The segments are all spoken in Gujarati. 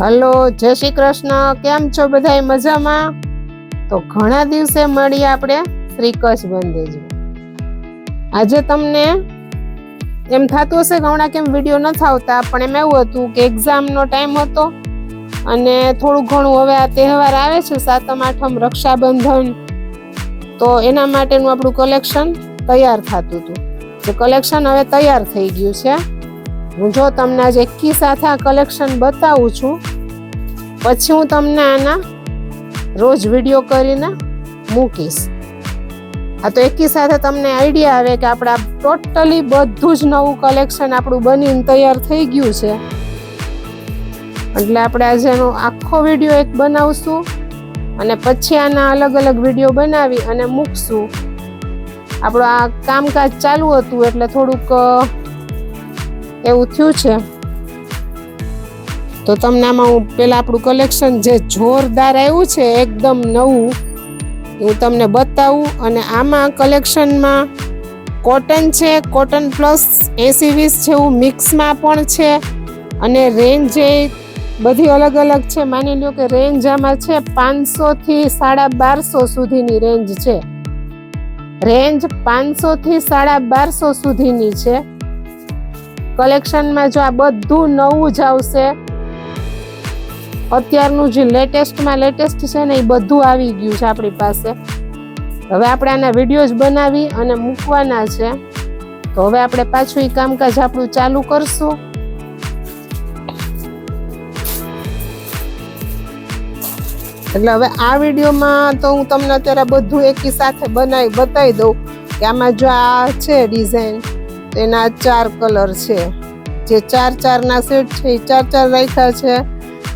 હલો, જય શ્રી કૃષ્ણ. કેમ છો બધા મજામાં? તો ઘણા દિવસે મળીએ આપણે શ્રી કચ્છ બંદેજમાં આજે તમને એમ થતું હશે કે હમણાં કેમ વીડિયો નથી આવતા પણ એમ એવું હતું કે એક્ઝામનો ટાઈમ હતો અને થોડું ઘણું હવે આ તહેવાર આવે છે, સાતમ, આઠમ રક્ષાબંધન. તો એના માટેનું આપણું કલેક્શન તૈયાર થતું હતું. તો કલેક્શન હવે તૈયાર થઈ ગયું છે. હું જો તમને આજે એકી સાથે આ કલેક્શન બતાવું છું, પછી હું તમને આના રોજ વીડિયો કરીને મૂકીશ. આ તો એકી સાથે તમને આઈડિયા આવે કે આપણા ટોટલી બધું જ નવું કલેક્શન આપણું બનીને તૈયાર થઈ ગયું છે. એટલે આપણે આજે એનો આખો વીડિયો એક બનાવશું અને પછી આના અલગ અલગ વીડિયો બનાવી અને મૂકશું. આપણું આ કામકાજ ચાલુ હતું એટલે થોડુંક એવું થયું છે. તો તમને આમાં હું પેલા આપણું કલેક્શન જે જોરદાર આવ્યું છે, એકદમ નવું, હું તમને બતાવું. અને આમાં કલેક્શનમાં કોટન છે કોટન પ્લસ એસી વીસ જેવું મિક્સમાં પણ છે. અને રેન્જ એ બધી અલગ અલગ છે. માની લો કે રેન્જ આમાં છે પાંચસો થી સાડા બારસો સુધીની રેન્જ છે. રેન્જ પાંચસો થી સાડા બારસો સુધીની છે. કલેક્શનમાં જો આ બધું નવું જ આવશે, અત્યારનું જે લેટેસ્ટમાં લેટેસ્ટ છે ને એ બધું આવી ગયું છે આપણી પાસે. હવે આપણે આના વિડીયોઝ બનાવી અને મૂકવાના છે. તો હવે આપણે પાછું એ કામકાજ આપણું ચાલુ કરશું. એટલે હવે આ વિડીયોમાં તો હું તમને અત્યારે બધું એકી સાથે બનાવી બતાવી દઉં કે આમાં જો આ છે ડિઝાઇન. એના ચાર કલર છે. જે ચાર ચારના સેટ છે, એ ચાર ચાર રાખ્યા છે.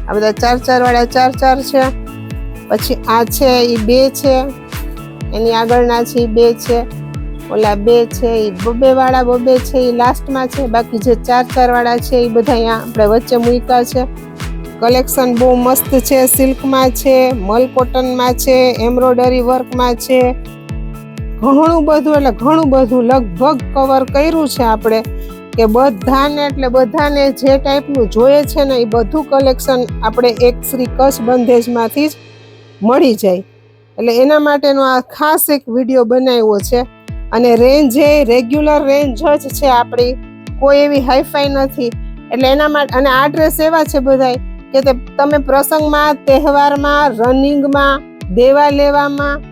આ બધા ચાર ચારવાળા ચાર ચાર છે. પછી આ છે, એ બે છે. એની આગળના છે, એ બે છે. ઓલા બે છે, એ બબ્બેવાળા બબ્બે છે, એ લાસ્ટમાં છે. બાકી જે ચાર ચારવાળા છે, એ બધા અહીંયા આપણે વચ્ચે મૂક્યા છે. કલેક્શન બહુ મસ્ત છે, સિલ્કમાં છે મલ કોટનમાં છે એમ્બ્રોડરી વર્કમાં છે. ઘણું બધું, એટલે ઘણું બધું લગભગ કવર કર્યું છે આપણે કે બધાને, એટલે બધાને જે ટાઈપનું જોઈએ છે ને એ બધું કલેક્શન આપણે એક શ્રી કચ્છ બંધેજમાંથી જ મળી જાય. એટલે એના માટેનો આ ખાસ એક વીડિયો બનાવ્યો છે અને રેન્જ એ રેગ્યુલર રેન્જ જ છે આપણી, કોઈ એવી હાઈફાઈ નથી. એટલે એના માટે અને આ ડ્રેસ એવા છે બધાય કે તમે પ્રસંગમાં, તહેવારમાં રનિંગમાં દેવા લેવામાં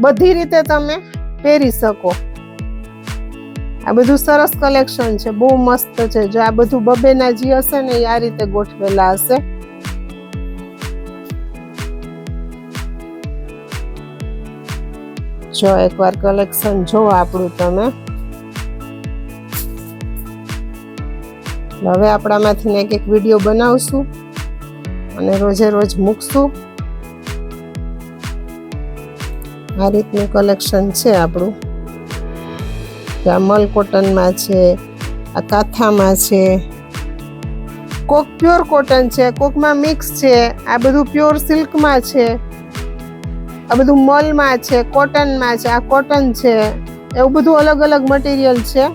બધી રીતે તમે પહેરી શકો. આ બધું સરસ કલેક્શન છે, બહુ મસ્ત છે. જો આ બધું બબેના જે હશે ને આ રીતે ગોઠવેલા હશે. જો એકવાર કલેક્શન જો આપણું તમે. હવે આપણામાંથી એક એક વીડિયો બનાવશું અને રોજે રોજ મૂકશું. આ રીતનું કલેક્શન છે આપણું. આ મલ કોટનમાં છે, આ કાથામાં છે. કોક પ્યોર કોટન છે, કોકમાં મિક્સ છે. આ બધું પ્યોર સિલ્કમાં છે. આ બધું મલમાં છે કોટનમાં છે, આ કોટન છે. એવું બધું અલગ અલગ મટીરિયલ છે.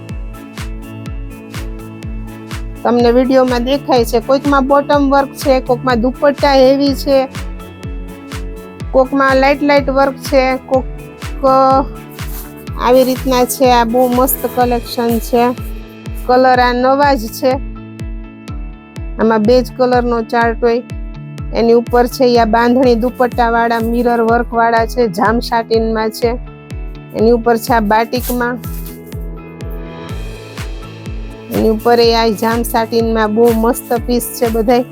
તમને વિડીયોમાં દેખાય છે, કોઈકમાં બોટમ વર્ક છે, કોઈકમાં દુપટ્ટા હેવી છે. કોકમાં લાઇટ લાઇટ વર્ક છે, કોક આવી રીતના છે, આ બહુ મસ્ત કલેક્શન છે. કલર આ નવા જ છે. આમાં બેજ કલરનો ચાર્ટ હોય. એની ઉપર છે યા બાંધણી દુપટ્ટાવાળા મિરર વર્કવાળા છે જામ સાટીનમાં છે. એની ઉપર છે આ બાટિકમાં. એની ઉપર એ આ જામ સાટીનમાં બહુ મસ્ત પીસ છે બધાય.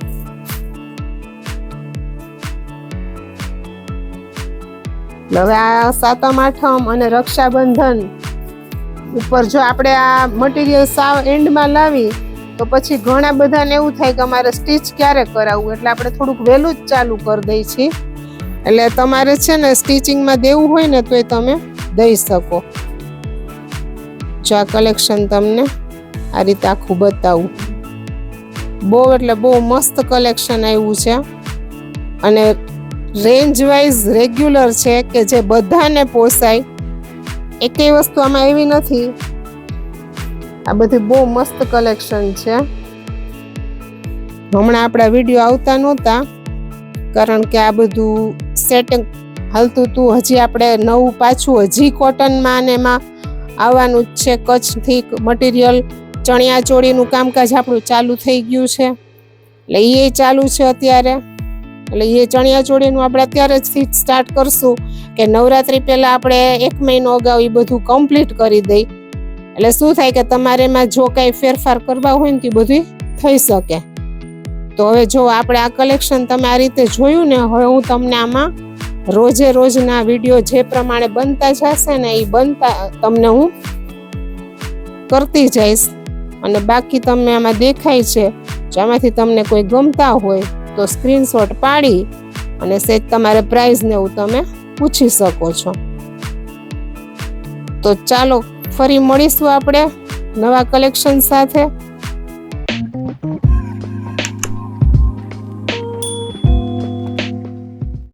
હવે આ સાતમ, આઠમ અને રક્ષાબંધન ઉપર જો આપણે આ મટીરિયલ સાવ એન્ડમાં લાવી, તો પછી ઘણા બધાને એવું થાય કે અમારે સ્ટીચ ક્યારે કરાવવું? એટલે આપણે થોડુંક વહેલું જ ચાલુ કરી દઈએ છીએ એટલે તમારે છે ને સ્ટિચિંગમાં દેવું હોય ને તોય તમે દઈ શકો. જો આ કલેક્શન તમને આ રીતે આખું બતાવું. બહુ એટલે બહુ મસ્ત કલેક્શન આવ્યું છે. અને રેન્જ વાઇઝ રેગ્યુલર છે કે જે બધાને પોસાય, એકેય વસ્તુ આમાં એવી નથી. આ બધી બહુ મસ્ત કલેક્શન છે. હમણાં આપણા વીડિયો આવતા નહોતા, કારણ કે આ બધું સેટિંગ હાલતું હતું હજી આપણે નવું પાછું, હજી કોટનમાં અને એમાં આવવાનું જ છે કચ્છથી મટીરિયલ ચણિયા ચોળીનું કામકાજ આપણું ચાલુ થઈ ગયું છે. એટલે એ ચાલુ છે અત્યારે. એટલે એ ચણિયા ચોળીનું આપણે અત્યારે જ સ્ટાર્ટ કરશું કે નવરાત્રી પહેલા આપણે એક મહિનો અગાઉ એ બધું કમ્પ્લીટ કરી દઈ. એટલે શું થાય કે તમારે એમાં જો કાંઈ ફેરફાર કરવા હોય ને તે બધું થઈ શકે. તો હવે જો આપણે આ કલેક્શન તમે આ રીતે જોયું ને હવે હું તમને આમાં રોજે રોજના વીડિયો જે પ્રમાણે બનતા જશે ને એ બનતા તમને હું કરતી જઈશ. અને બાકી તમને આમાં દેખાય છે જેમાંથી તમને કોઈ ગમતા હોય તો સ્ક્રીનશોટ પાડી અને સેજ તમારે પ્રાઇઝ ને એવું તમે પૂછી શકો છો. તો ચાલો ફરી મળીશું આપણે નવા કલેક્શન સાથે.